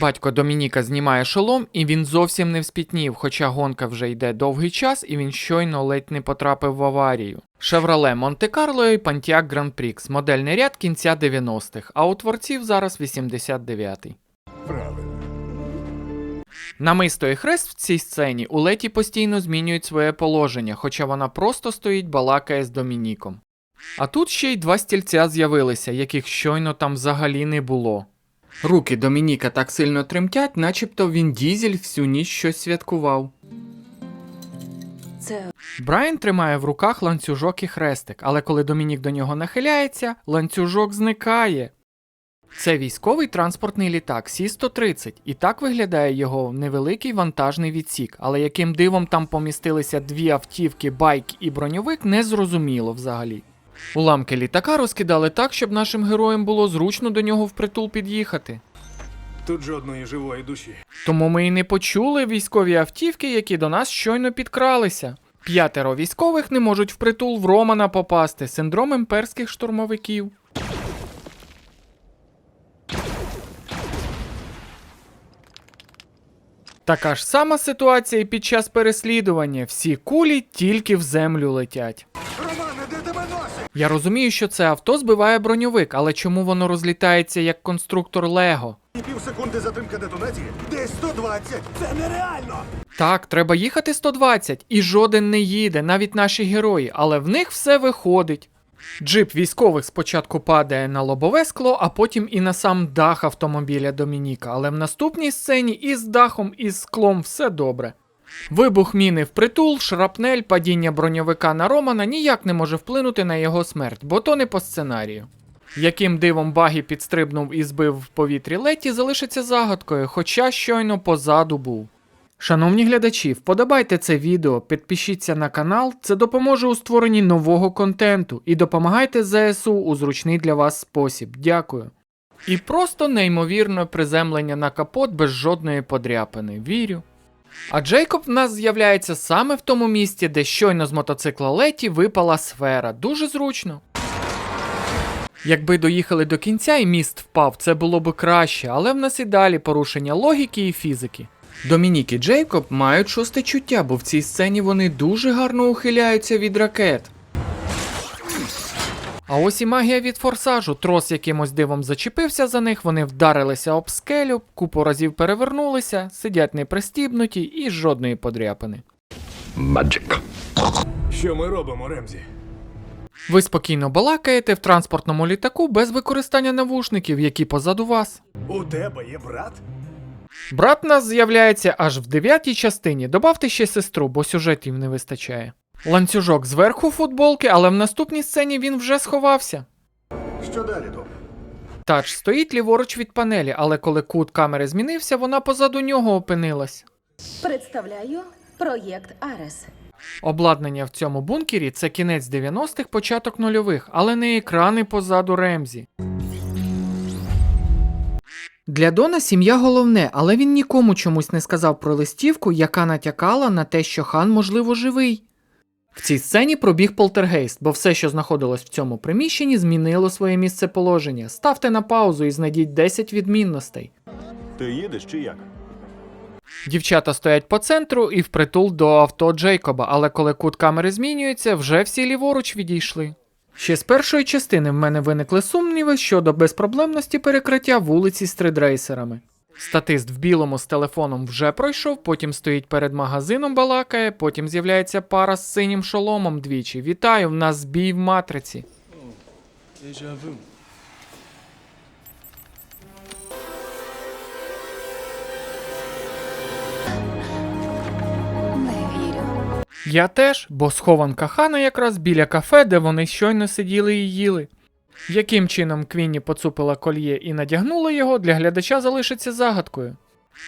Батько Домініка знімає шолом, і він зовсім не вспітнів, хоча гонка вже йде довгий час, і він щойно ледь не потрапив в аварію. Шевроле Монте-Карло і Pontiac Grand Prix, модельний ряд кінця 90-х, а у творців зараз 89-й. Намисто і хрест в цій сцені у Леті постійно змінюють своє положення, хоча вона просто стоїть балакає з Домініком. А тут ще й два стільця з'явилися, яких щойно там взагалі не було. Руки Домініка так сильно тремтять, начебто він дізель всю ніч щось святкував. Це Брайан тримає в руках ланцюжок і хрестик, але коли Домінік до нього нахиляється, ланцюжок зникає. Це військовий транспортний літак Сі-130, і так виглядає його невеликий вантажний відсік, але яким дивом там помістилися дві автівки, байк і броньовик, не зрозуміло взагалі. Уламки літака розкидали так, щоб нашим героям було зручно до нього впритул під'їхати. Тут жодної живої душі. Тому ми і не почули військові автівки, які до нас щойно підкралися. П'ятеро військових не можуть впритул в Романа попасти. Синдром імперських штурмовиків. Така ж сама ситуація і під час переслідування. Всі кулі тільки в землю летять. Я розумію, що це авто збиває броньовик, але чому воно розлітається як конструктор Лего? І пів секунди затримка детонації? Десь 120. Це нереально. Так, треба їхати 120, і жоден не їде, навіть наші герої, але в них все виходить. Джип військових спочатку падає на лобове скло, а потім і на сам дах автомобіля Домініка, але в наступній сцені і з дахом, і з склом все добре. Вибух міни впритул, шрапнель, падіння броньовика на Романа ніяк не може вплинути на його смерть, бо то не по сценарію. Яким дивом Багі підстрибнув і збив в повітрі Леті, залишиться загадкою, хоча щойно позаду був. Шановні глядачі, вподобайте це відео, підпишіться на канал, це допоможе у створенні нового контенту і допомагайте ЗСУ у зручний для вас спосіб. Дякую. І просто неймовірне приземлення на капот без жодної подряпини. Вірю. А Джейкоб в нас з'являється саме в тому місці, де щойно з мотоцикла Леті випала сфера. Дуже зручно. Якби доїхали до кінця і міст впав, це було б краще, але в нас і далі порушення логіки і фізики. Домінік і Джейкоб мають шосте чуття, бо в цій сцені вони дуже гарно ухиляються від ракет. А ось і магія від форсажу. Трос якимось дивом зачепився за них, вони вдарилися об скелю, купу разів перевернулися, сидять непристібнуті і жодної подряпини. Що ми робимо, Ремзі? Ви спокійно балакаєте в транспортному літаку без використання навушників, які позаду вас. У тебе є брат? Брат нас з'являється аж в дев'ятій частині. Добавте ще сестру, бо сюжетів не вистачає. Ланцюжок зверху футболки, але в наступній сцені він вже сховався. Що далі, Том? Тач стоїть ліворуч від панелі, але коли кут камери змінився, вона позаду нього опинилась. представляю проєкт Арес. Обладнання в цьому бункері це кінець 90-х, початок нульових, але не екрани позаду Ремзі. Для Дона сім'я головне, але він нікому чомусь не сказав про листівку, яка натякала на те, що хан, можливо, живий. В цій сцені пробіг полтергейст, бо все, що знаходилось в цьому приміщенні, змінило своє місцеположення. Ставте на паузу і знайдіть 10 відмінностей. Ти їдеш чи як? Дівчата стоять по центру і впритул до авто Джейкоба, але коли кут камери змінюється, вже всі ліворуч відійшли. Ще з першої частини в мене виникли сумніви щодо безпроблемності перекриття вулиці стридрейсерами. Статист в білому з телефоном вже пройшов, потім стоїть перед магазином, балакає, потім з'являється пара з синім шоломом двічі. Вітаю, в нас збій в матриці. Я теж, бо схованка хана якраз біля кафе, де вони щойно сиділи і їли. Яким чином Квінні поцупила кольє і надягнула його, для глядача залишиться загадкою.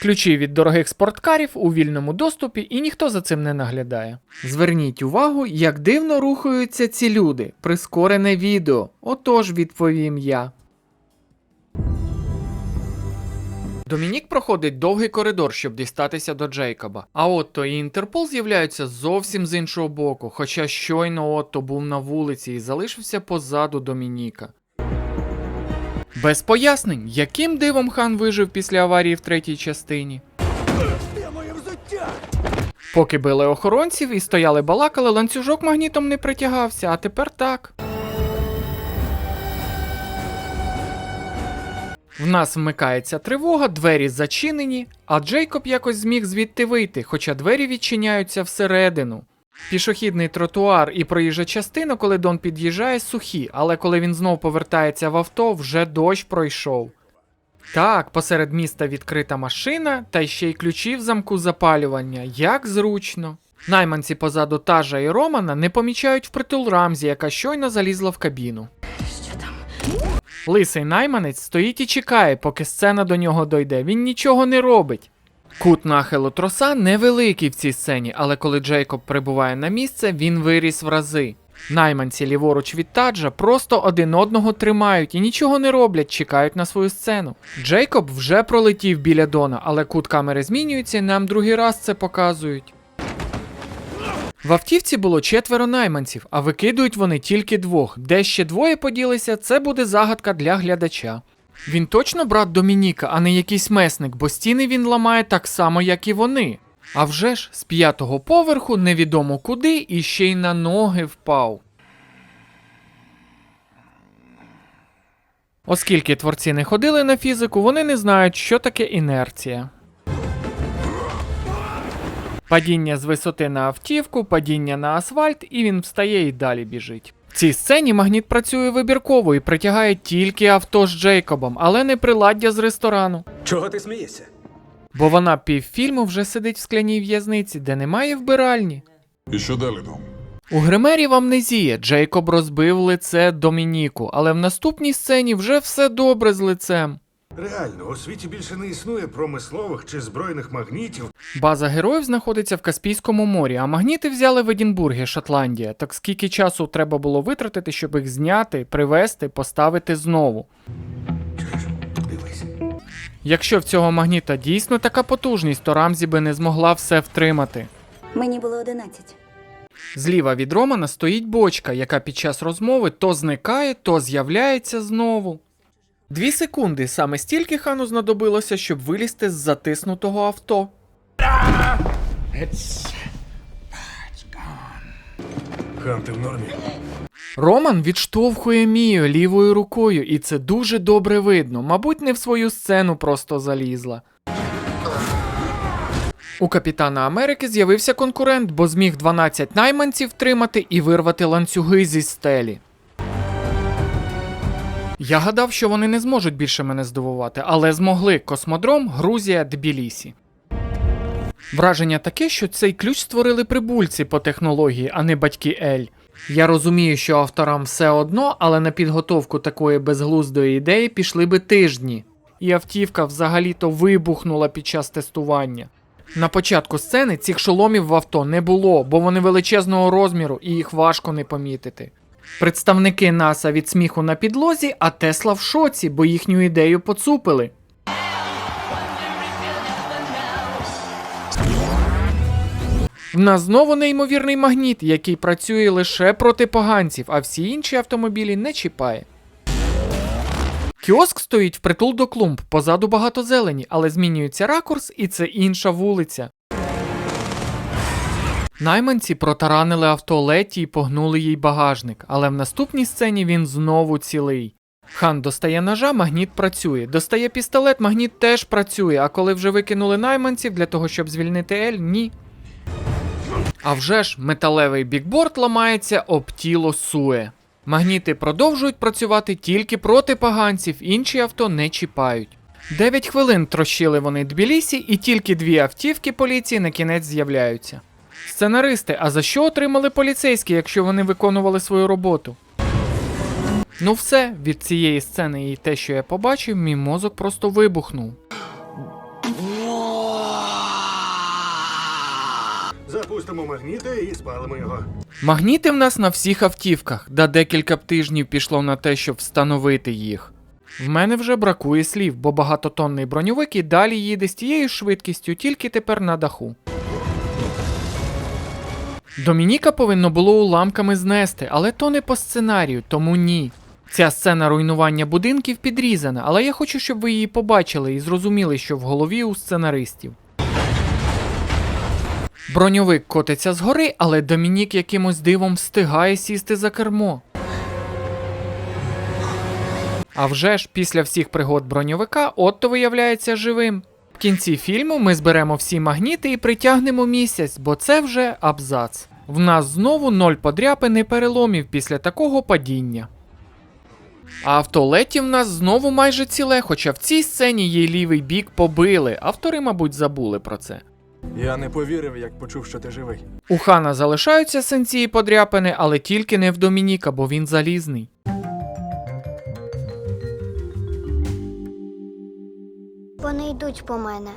Ключі від дорогих спорткарів у вільному доступі, і ніхто за цим не наглядає. Зверніть увагу, як дивно рухаються ці люди. Прискорене відео. Отож відповім я. Домінік проходить довгий коридор, щоб дістатися до Джейкоба. А Отто і Інтерпол з'являються зовсім з іншого боку, хоча щойно Отто був на вулиці і залишився позаду Домініка. Без пояснень, яким дивом хан вижив після аварії в третій частині. Де моє взуття? Поки били охоронців і стояли балакали, ланцюжок магнітом не притягався, а тепер так. В нас вмикається тривога, двері зачинені, а Джейкоб якось зміг звідти вийти, хоча двері відчиняються всередину. Пішохідний тротуар і проїжджа частина, коли Дон під'їжджає, сухі, але коли він знов повертається в авто, вже дощ пройшов. Так, посеред міста відкрита машина, та ще й ключі в замку запалювання. Як зручно. Найманці позаду Тажа і Романа не помічають впритул Рамзі, яка щойно залізла в кабіну. Лисий найманець стоїть і чекає, поки сцена до нього дойде. Він нічого не робить. Кут нахилу троса невеликий в цій сцені, але коли Джейкоб прибуває на місце, він виріс в рази. Найманці ліворуч від Таджа просто один одного тримають і нічого не роблять, чекають на свою сцену. Джейкоб вже пролетів біля Дона, але кут камери змінюється, і нам другий раз це показують. В автівці було четверо найманців, а викидують вони тільки двох. Де ще двоє поділися, це буде загадка для глядача. Він точно брат Домініка, а не якийсь месник, бо стіни він ламає так само, як і вони. А вже ж з п'ятого поверху невідомо куди і ще й на ноги впав. Оскільки творці не ходили на фізику, вони не знають, що таке інерція. Падіння з висоти на автівку, падіння на асфальт, і він встає і далі біжить. В цій сцені магніт працює вибірково і притягає тільки авто з Джейкобом, але не приладдя з ресторану. Чого ти смієшся? Бо вона півфільму вже сидить в скляній в'язниці, де немає вбиральні. І що далі, Дом? У гримерів амнезія Джейкоб розбив лице Домініку, але в наступній сцені вже все добре з лицем. Реально, у світі більше не існує промислових чи збройних магнітів. База героїв знаходиться в Каспійському морі, а магніти взяли в Едінбургі, Шотландія. Так скільки часу треба було витратити, щоб їх зняти, привезти, поставити знову. Дивись. Якщо в цього магніта дійсно така потужність, то Рамзі би не змогла все втримати. Мені було 11. Зліва від Романа стоїть бочка, яка під час розмови то зникає, то з'являється знову. Дві секунди саме стільки хану знадобилося, щоб вилізти з затиснутого авто. Хан, ти в нормі. Роман відштовхує Мію лівою рукою, і це дуже добре видно. Мабуть, не в свою сцену просто залізла. У капітана Америки з'явився конкурент, бо зміг 12 найманців тримати і вирвати ланцюги зі стелі. Я гадав, що вони не зможуть більше мене здивувати, але змогли космодром, Грузія, Тбілісі. Враження таке, що цей ключ створили прибульці по технології, а не батьки Ель. Я розумію, що авторам все одно, але на підготовку такої безглуздої ідеї пішли би тижні. І автівка взагалі-то вибухнула під час тестування. На початку сцени цих шоломів в авто не було, бо вони величезного розміру і їх важко не помітити. Представники НАСА від сміху на підлозі, а Тесла в шоці, бо їхню ідею поцупили. В нас знову неймовірний магніт, який працює лише проти поганців, а всі інші автомобілі не чіпає. Кіоск стоїть впритул до клумб, позаду багато зелені, але змінюється ракурс, і це інша вулиця. Найманці протаранили авто Леті і погнули їй багажник, але в наступній сцені він знову цілий. Хан достає ножа, магніт працює. Достає пістолет, магніт теж працює, а коли вже викинули найманців для того, щоб звільнити Ель, ні. А вже ж металевий бікборд ламається об тіло Суе. Магніти продовжують працювати тільки проти поганців, інші авто не чіпають. Дев'ять хвилин трощили вони Тбілісі, і тільки дві автівки поліції на кінець з'являються. Сценаристи, а за що отримали поліцейські, якщо вони виконували свою роботу? Ну все, від цієї сцени і те, що я побачив, мій мозок просто вибухнув. Запустимо магніта і спалимо його. Магніти в нас на всіх автівках, да декілька б тижнів пішло на те, щоб встановити їх. В мене вже бракує слів, бо багатотонний броньовик і далі їде з тією швидкістю, тільки тепер на даху. Домініка повинно було уламками знести, але то не по сценарію, тому ні. Ця сцена руйнування будинків підрізана, але я хочу, щоб ви її побачили і зрозуміли, що в голові у сценаристів. Броньовик котиться згори, але Домінік якимось дивом встигає сісти за кермо. А вже ж після всіх пригод броньовика Отто виявляється живим. В кінці фільму ми зберемо всі магніти і притягнемо місяць, бо це вже абзац. В нас знову ноль подряпин і переломів після такого падіння. А в туалеті в нас знову майже ціле, хоча в цій сцені її лівий бік побили. Автори, мабуть, забули про це. Я не повірив, як почув, що ти живий. У Хана залишаються синці і подряпини, але тільки не в Домініка, бо він залізний. Йдуть по мене.